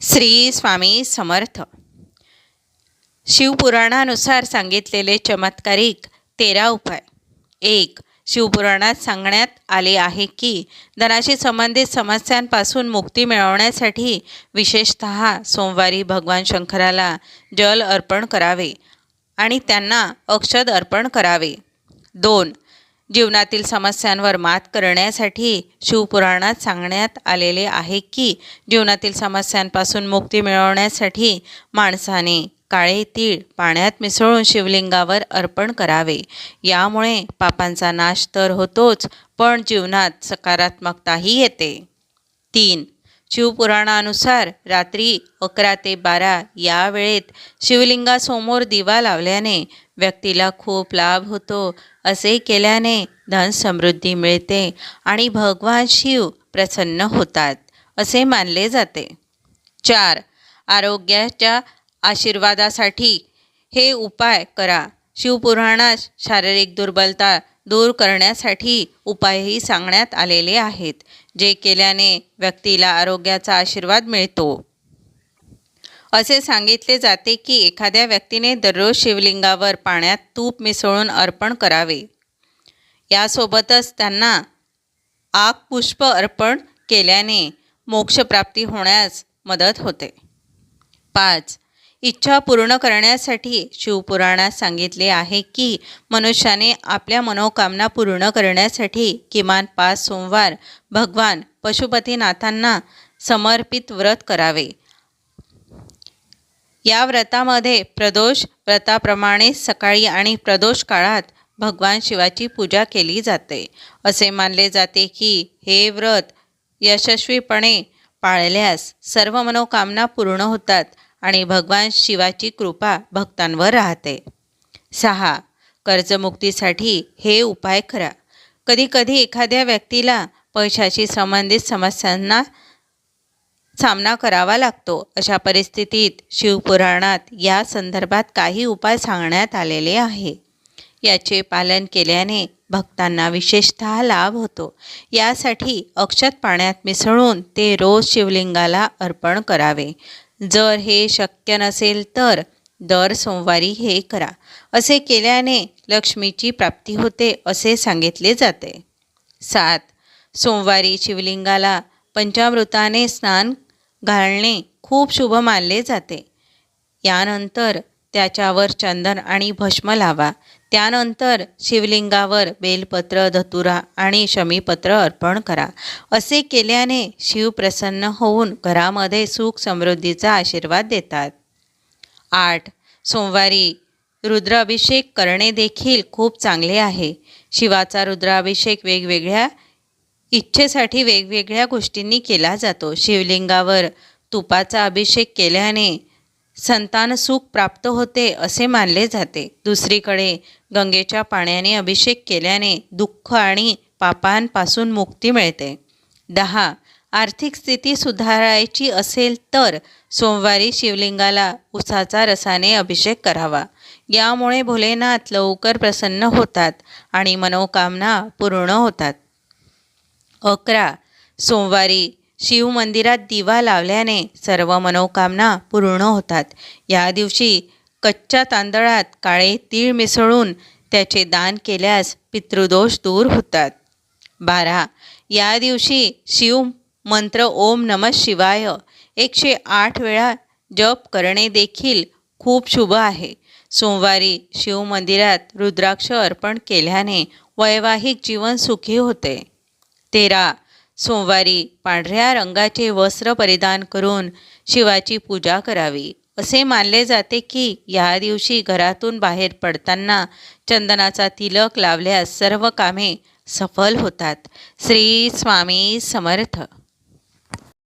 श्री स्वामी समर्थ. शिवपुराणानुसार सांगितलेले चमत्कारिक तेरा उपाय. एक शिवपुराणात सांगण्यात आले आहे की धनाशी संबंधित समस्यांपासून मुक्ती मिळवण्यासाठी विशेषत सोमवारी भगवान शंकराला जल अर्पण करावे आणि त्यांना अक्षद अर्पण करावे. दोन जीवनातील समस्यांवर मात करण्यासाठी शिवपुराणात सांगण्यात आलेले आहे की जीवनातील समस्यांपासून मुक्ती मिळवण्यासाठी माणसाने काळे तीळ पाण्यात मिसळून शिवलिंगावर अर्पण करावे. यामुळे पापांचा नाश तर होतोच पण जीवनात सकारात्मकताही येते. तीन शिवपुराणानुसार रात्री अकरा ते बारा या वेळेत शिवलिंगासमोर दिवा लावल्याने व्यक्तीला खूप लाभ होतो. असे केल्याने धन समृद्धी मिळते आणि भगवान शिव प्रसन्न होतात असे मानले जाते. चार आरोग्याच्या आशीर्वादासाठी हे उपाय करा. शिवपुराणात शारीरिक दुर्बलता दूर करण्यासाठी उपायही सांगण्यात आलेले आहेत जे केल्याने व्यक्तीला आरोग्याचा आशीर्वाद मिळतो. असे सांगितले जाते की एखाद्या व्यक्तीने दररोज शिवलिंगावर पाण्यात तूप मिसळून अर्पण करावे. यासोबतच त्यांना आग पुष्प अर्पण केल्याने मोक्षप्राप्ती होण्यास मदत होते. पाच इच्छा पूर्ण करण्यासाठी शिवपुराणात सांगितले आहे की मनुष्याने आपल्या मनोकामना पूर्ण करण्यासाठी किमान पाच सोमवार भगवान पशुपतीनाथांना समर्पित व्रत करावे. या व्रतामध्ये प्रदोष व्रताप्रमाणे सकाळी आणि प्रदोष काळात भगवान शिवाची पूजा केली जाते. असे मानले जाते की हे व्रत यशस्वीपणे पाळल्यास सर्व मनोकामना पूर्ण होतात आणि भगवान शिवाची कृपा भक्तांवर राहते. सहा कर्जमुक्तीसाठी हे उपाय करा. कधीकधी एखाद्या व्यक्तीला पैशाशी संबंधित समस्यांना सामना करावा लागतो. अशा परिस्थितीत शिवपुराणात या संदर्भात काही उपाय सांगण्यात आलेले आहे. याचे पालन केल्याने भक्तांना विशेषतः लाभ होतो. यासाठी अक्षत पाण्यात मिसळून ते रोज शिवलिंगाला अर्पण करावे. जर हे शक्य नसेल तर दर सोमवारी हे करा. असे केल्याने लक्ष्मीची प्राप्ती होते असे सांगितले जाते. सात. सोमवारी शिवलिंगाला पंचामृताने स्नान घालणे खूप शुभ मानले जाते. यानंतर त्याच्यावर चंदन आणि भस्म लावा. त्यानंतर शिवलिंगावर बेलपत्र धतुरा आणि शमीपत्र अर्पण करा. असे केल्याने शिव प्रसन्न होऊन घरामध्ये सुख समृद्धीचा आशीर्वाद देतात. आठ. सोमवारी रुद्राभिषेक करणे देखील खूप चांगले आहे. शिवाचा रुद्राभिषेक वेगवेगळ्या इच्छेसाठी वेगवेगळ्या गोष्टींनी केला जातो. शिवलिंगावर तुपाचा अभिषेक केल्याने संतान सुख प्राप्त होते असे मानले जाते. दुसरीकडे गंगेच्या पाण्याने अभिषेक केल्याने दुःख आणि पापांपासून मुक्ती मिळते. दहा. आर्थिक स्थिती सुधारायची असेल तर सोमवारी शिवलिंगाला उसाचा रसाने अभिषेक करावा. यामुळे भोलेनाथ लवकर प्रसन्न होतात आणि मनोकामना पूर्ण होतात. अकरा. सोमवारी शिव मंदिरात दिवा लावल्याने सर्व मनोकामना पूर्ण होतात. या दिवशी कच्च्या तांदळात काळे तीळ मिसळून त्याचे दान केल्यास पितृदोष दूर होतात. बारा. या दिवशी शिव मंत्र ओम नम शिवाय एकशे आठ वेळा जप करणे देखील खूप शुभ आहे. सोमवारी शिव मंदिरात रुद्राक्ष अर्पण केल्याने वैवाहिक जीवन सुखी होते. तेरा. सोमवारी पांढऱ्या रंगाचे वस्त्र परिधान करून शिवाची पूजा करावी. असे मानले जाते की या दिवशी घरातून बाहेर पडताना चंदनाचा तिलक लावल्यास सर्व कामे सफल होतात. श्री स्वामी समर्थ.